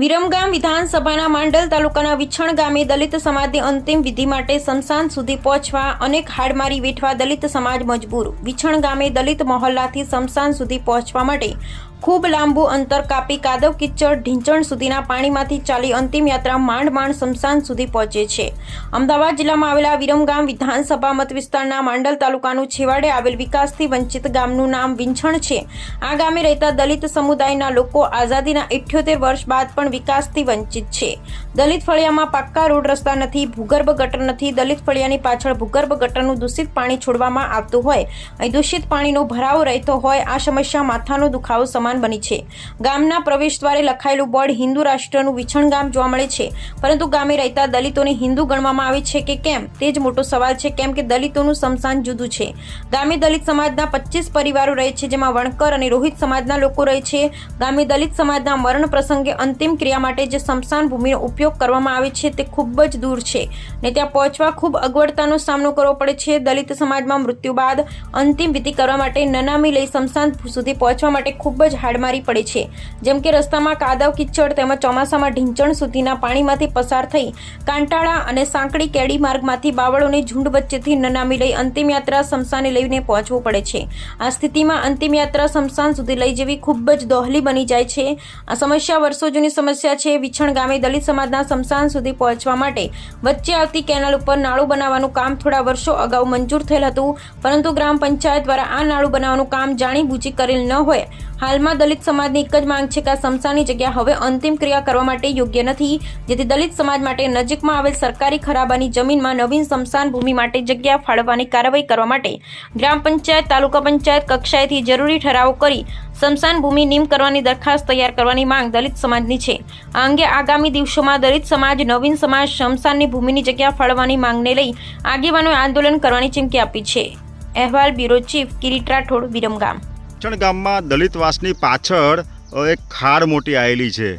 વિરમગામ વિધાનસભાના માંડલ તાલુકાના વિછણ ગામે દલિત સમાજની અંતિમ વિધિ માટે સ્મશાન સુધી પહોંચવા અનેક હાડમારી વેઠવા દલિત સમાજ મજબૂર. વિછણ ગામે દલિત મહોલ્લાથી સ્મશાન સુધી પહોંચવા માટે ખૂબ લાંબુ અંતર કાપી કાદવ કિચડ ઢીંચણ સુધીના પાણીમાંથી ચાલી અંતિમ યાત્રા માંડ માંડ સ્મશાન સુધી પહોંચે છે. અમદાવાદ જિલ્લામાં આવેલા વિરમગામ વિધાનસભા મત વિસ્તારના માંડલ તાલુકાનું છેવાડે આવેલ વિકાસથી વંચિત ગામનું નામ વિંછણ છે. આ ગામે રહેતા દલિત સમુદાયના લોકો આઝાદીના ઇઠ્યોતેર વર્ષ બાદ પણ વિકાસથી વંચિત છે. દલિત ફળિયામાં પાક્કા રોડ રસ્તા નથી, ભૂગર્ભ ગટર નથી, દલિત ફળિયાની પાછળ ભૂગર્ભ ગટરનું દૂષિત પાણી છોડવામાં આવતું હોય, અહીં દૂષિત પાણીનો ભરાવો રહેતો હોય, આ સમસ્યા માથાનો દુખાવો સમાન બની છે. ગામના પ્રવેશ દ્વારે લખાયેલું બોર્ડ હિન્દુ રાષ્ટ્રનું વિછણ ગામ જોવા મળે છે. પરંતુ ગામે રહેતા દલિતોને હિન્દુ ગણવામાં આવે છે કે કેમ? તે જ મોટો સવાલ છે, કેમ કે દલિતોનું સમસાન જુદું છે. ગામે દલિત સમાજના પચીસ પરિવારો રહે છે, જેમાં વણકર અને રોહિત સમાજના લોકો રહે છે. ગામે દલિત સમાજના મરણ પ્રસંગે અંતિમ ક્રિયા માટે જે સમસાન ભૂમિનો ઉપયોગ કરવામાં આવે છે, તે ખૂબ જ દૂર છે. ને ત્યાં પહોંચવા ખૂબ અગવડતાનો સામનો કરવો પડે છે. દલિત સમાજમાં મૃત્યુ બાદ અંતિમ વિધિ કરવા માટે નનામી લઈ સમસાન સુધી પહોંચવા માટે ખૂબ જ હાડમારી પડે છે. જેમ કે રસ્તામાં કાદવ, કિચડ તેમજ ચોમાસામાં ઢીંચણ સુધીના પાણીમાંથી પસાર થઈ કાંટાળા અને સાંકડી કેડી માર્ગમાંથી બાવળોની ઝુંડ વચ્ચેથી નનામી લઈ અંતિમ યાત્રા સ્મશાને લઈને પહોંચવું પડે છે. આ સ્થિતિમાં અંતિમ યાત્રા સ્મશાન સુધી લઈ જેવી ખૂબ જ દોહલી બની જાય છે. આ સમસ્યા વર્ષો જૂની સમસ્યા છે. વિછણ ગામે દલિત સમાજના સ્મશાન સુધી પહોંચવા માટે વચ્ચે આવતી કેનાલ ઉપર નાળું બનાવવાનું કામ થોડા વર્ષો અગાઉ મંજૂર થયેલ હતું. પરંતુ ગ્રામ પંચાયત દ્વારા આ નાળું બનાવવાનું કામ જાણીબૂજી કરેલ ન હોય હાલમાં દલિત સમાજની એક જ માંગ છે કે આ સમસાની જગ્યા હવે અંતિમ ક્રિયા કરવા માટે યોગ્ય નથી. જેથી દલિત સમાજ માટે નજીકમાં આવેલ સરકારી ખરાબાની જમીનમાં નવીન સમસાન ભૂમિ માટે જગ્યા ફાળવવાની કાર્યવાહી કરવા માટે ગ્રામ પંચાયત, તાલુકા પંચાયત, કક્ષાએથી જરૂરી ઠરાવો કરી સમસાન ભૂમિ નિમ કરવાની દરખાસ્ત તૈયાર કરવાની માંગ દલિત સમાજની છે. આ અંગે આગામી દિવસોમાં દલિત સમાજ, નવીન સમાજ સ્મશાનની ભૂમિની જગ્યા ફાળવવાની માંગને લઈ આગેવાનોએ આંદોલન કરવાની ચીમકી આપી છે. અહેવાલ બ્યુરો ચીફ કિરીટ રાઠોડ, વિરમગામ. ચણ ગામમાં દલિતવાસની પાછળ એક ખાડ મોટી આવેલી છે.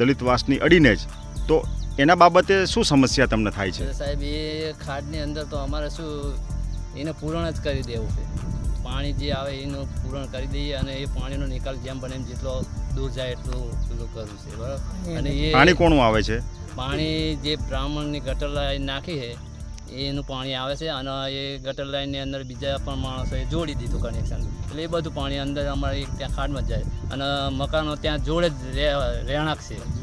દલિતવાસની અડીને જ. તો એના બાબતે શું સમસ્યા તમને થાય છે? સાહેબ એ ખાડની અંદર તો અમારે શું એને પૂરણ જ કરી દેવું છે. પાણી જે આવે એનું પૂરણ કરી દઈએ અને એ પાણીનો નિકાલ જેમ બને એમ જેટલો દૂર જાય એટલું પેલું કરવું છે બરાબર? અને એ પાણી કોણું આવે છે? પાણી જે બ્રાહ્મણની ગટર લાઈન નાખી છે એનું પાણી આવે છે અને એ ગટર લાઈનની અંદર બીજા પણ માણસોએ જોડી દીધું કનેક્શન એટલે એ બધું પાણી અંદર અમારે ત્યાં ખાડમાં જાય. અને મકાનો ત્યાં જોડે જ રહે- રહેણાંક છે.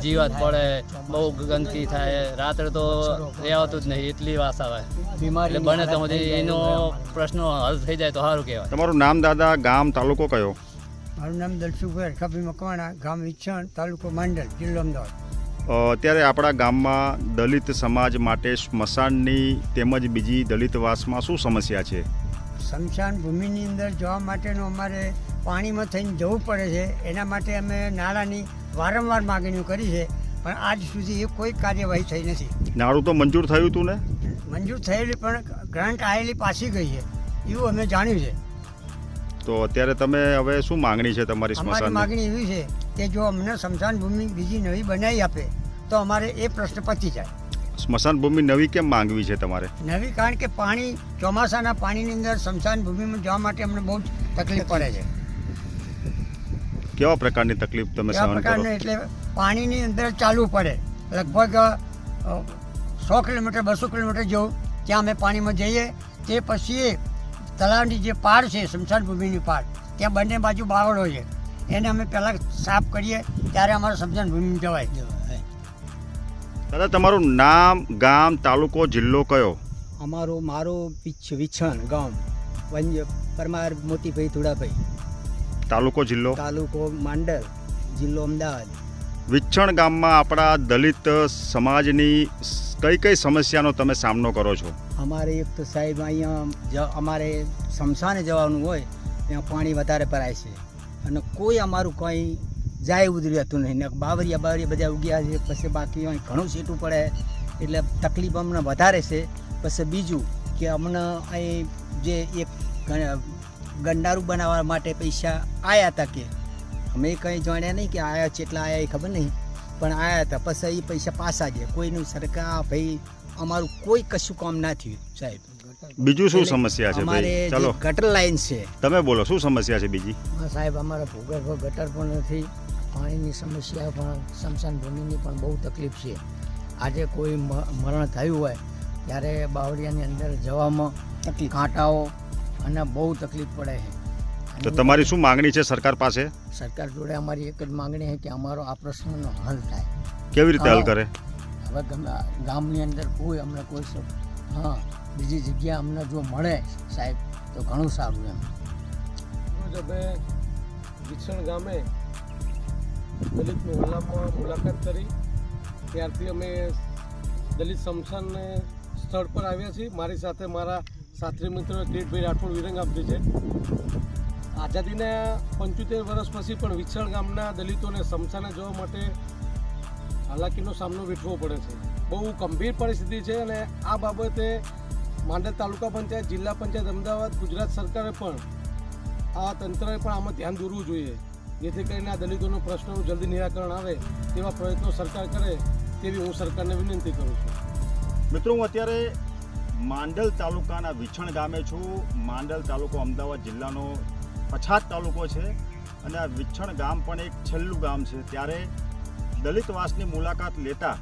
જીવાત પડે બહુ ગંદકી થાય. રાત્રે તો રહેવાતું જ નહીં એટલી વાસ આવે. એટલે બને તો સુધી એનો પ્રશ્ન હલ થઈ જાય તો સારું કહેવાય. તમારું નામ દાદા ગામ તાલુકો કયો? મારું નામ દલસુભાઈ રખાભી મકવાણા ગામ વિચ્છણ તાલુકો માંડલ જિલ્લો અમદાવાદ. અત્યારે આપણા ગામમાં દલિત સમાજ માટે સ્મશાનની તેમજ બીજી દલિતવાસમાં શું સમસ્યા છે? સ્મશાન ભૂમિની અંદર જવા માટેનું અમારે પાણીમાં થઈને જવું પડે છે. એના માટે અમે નાણાંની વારંવાર માગણીઓ કરી છે. પણ આજ સુધી એ કોઈ કાર્યવાહી થઈ નથી. નાળું તો મંજૂર થયું હતું ને? મંજૂર થયેલી પણ ગ્રાન્ટ આવેલી પાછી ગઈ છે. એવું અમે જાણ્યું છે. તો અત્યારે તમે હવે શું માંગણી છે તમારી સ્મશાન માગણી એવી છે કે જો અમને સ્મશાન ભૂમિ બીજી નવી બનાવી આપે તો અમારે એ પ્રશ્ન પતી જાય. સ્મશાન ભૂમિ નવી કેમ માંગવી છે તમારે? નવી કારણ કે પાણી ચોમાસાના પાણીની અંદર સ્મશાન ભૂમિમાં જવા માટે અમને બહુ તકલીફ પડે છે. કેવા પ્રકારની તકલીફ તમે સહન કરો? એટલે પાણીની અંદર ચાલવું પડે. લગભગ સો કિલોમીટર બસો કિલોમીટર જેવું ત્યાં અમે પાણીમાં જઈએ. તે પછી તળાવની જે પાર છે સ્મશાન ભૂમિની પાર ત્યાં બંને બાજુ બાવળો છે. એને અમે પહેલાં સાફ કરીએ ત્યારે અમારું સમજણ ભૂમિ જવાય. દાદા તમારું નામ ગામ તાલુકો જિલ્લો કયો? અમારું મારું વિછ વિછણ ગામ. વંજ પરમાર મોતીભાઈ ધુડાભાઈ. તાલુકો જિલ્લો? તાલુકો માંડલ જિલ્લો અમદાવાદ. વિચ્છણ ગામમાં આપણા દલિત સમાજની કઈ કઈ સમસ્યાનો તમે સામનો કરો છો? અમારે એક તો સાહેબ અહીંયા અમારે શમશાને જવાનું હોય ત્યાં પાણી વધારે ભરાય છે. અને કોઈ અમારું કંઈ જાય એવું હતું નહીં. ને બાવરિયા બાવરિયા બધા ઉગ્યા છે, પછી બાકી અહીં ઘણું સીટું પડે, એટલે તકલીફ અમને વધારે છે. પછી બીજું કે અમને અહીં જે એક ગંડારું બનાવવા માટે પૈસા આવ્યા હતા કે, અમે કંઈ જાણ્યા નહીં કે આયા ચેટલા આયા એ ખબર નહીં, પણ આવ્યા હતા. પછી એ પૈસા પાછા ગયા. કોઈનું સરકાર ભાઈ, અમારું કોઈ કશું કામ ના થયું, સાહેબ. બીજું શું સમસ્યા છે ભાઈ? ચલો. ગટર લાઈન છે. તમે બોલો શું સમસ્યા છે બીજી? સાહેબ અમારા ભૂગર્ભ ગટર પણ નથી પાણીની સમસ્યા પણ સમસાન ભૂમિની પણ બહુ તકલીફ છે. આજે કોઈ મરણ થયું હોય ત્યારે બાવળિયાની અંદર જવામાં કાંટાઓ અને બહુ તકલીફ પડે છે. તો તમારી શું માંગણી છે સરકાર પાસે? સરકાર જોડે અમારી એક જ માંગણી છે કે અમારો આ પ્રશ્નનો હલ થાય. કેવી રીતે હલ કરે? હવે ગમે ગામની અંદર કોઈ અમને કોઈ હા. બીજી જગ્યા અમને જો મળે સાહેબ, તો ઘણું સારું એમ. વિછણ ગામે દલિત મહોલ્લામાં મુલાકાત કરી. ત્યારથી અમે દલિત સ્મશાનને સ્થળ પર આવ્યા છીએ. મારી સાથે મારા સાથી મિત્ર કિરીટભાઈ રાઠોડ આપ્યું છે. આઝાદીના પંચોતેર વર્ષ પછી પણ વિછણ ગામના દલિતોને સમસાને જવા માટે હાલાકીનો સામનો વેઠવો પડે છે. બહુ ગંભીર પરિસ્થિતિ છે અને આ બાબતે માંડલ તાલુકા પંચાયત, જિલ્લા પંચાયત, અમદાવાદ, ગુજરાત સરકારે પણ આ તંત્રએ પણ આમાં ધ્યાન દોરવું જોઈએ. જેથી કરીને આ દલિતોનો પ્રશ્નનું જલ્દી નિરાકરણ આવે તેવા પ્રયત્નો સરકાર કરે તેવી હું સરકારને વિનંતી કરું છું. મિત્રો, હું અત્યારે માંડલ તાલુકાના વિછણ ગામે છું. માંડલ તાલુકો અમદાવાદ જિલ્લાનો પછાત તાલુકો છે અને આ વિછણ ગામ પણ એક છેલ્લું ગામ છે. ત્યારે દલિતવાસની મુલાકાત લેતા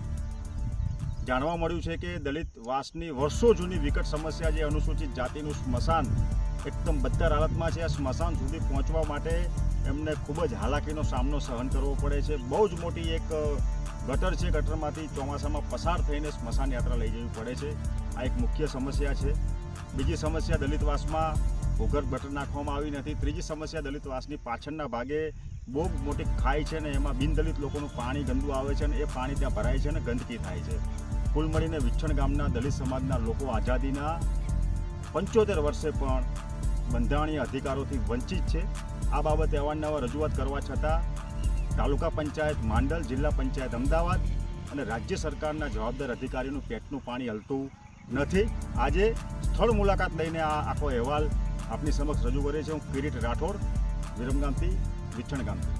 જાણવા મળ્યું છે કે દલિતવાસની વર્ષો જૂની વિકટ સમસ્યા જે અનુસૂચિત જાતિનું સ્મશાન એકદમ બદતર હાલતમાં છે. આ સ્મશાન સુધી પહોંચવા માટે એમને ખૂબ જ હાલાકીનો સામનો સહન કરવો પડે છે. બહુ જ મોટી એક ગટર છે. ગટરમાંથી ચોમાસામાં પસાર થઈને સ્મશાન યાત્રા લઈ જવી પડે છે. આ એક મુખ્ય સમસ્યા છે. બીજી સમસ્યા દલિતવાસમાં ભૂગર્ભ ગટર નાખવામાં આવી નથી. ત્રીજી સમસ્યા દલિતવાસની પાછળના ભાગે બહુ મોટી ખાઈ છે ને એમાં બિનદલિત લોકોનું પાણી ગંદુ આવે છે અને એ પાણી ત્યાં ભરાય છે અને ગંદકી થાય છે. કુલ મળીને વિછણ ગામના દલિત સમાજના લોકો આઝાદીના પંચોતેર વર્ષે પણ બંધારણીય અધિકારોથી વંચિત છે. આ બાબતે અવારનવાર રજૂઆત કરવા છતાં તાલુકા પંચાયત, માંડલ, જિલ્લા પંચાયત, અમદાવાદ અને રાજ્ય સરકારના જવાબદાર અધિકારીનું પેટનું પાણી હલતું નથી. આજે સ્થળ મુલાકાત લઈને આ આખો અહેવાલ આપની સમક્ષ રજૂ કરે છે હું કિરીટ રાઠોડ, વિરમગામથી વિઠ્ઠણ ગામથી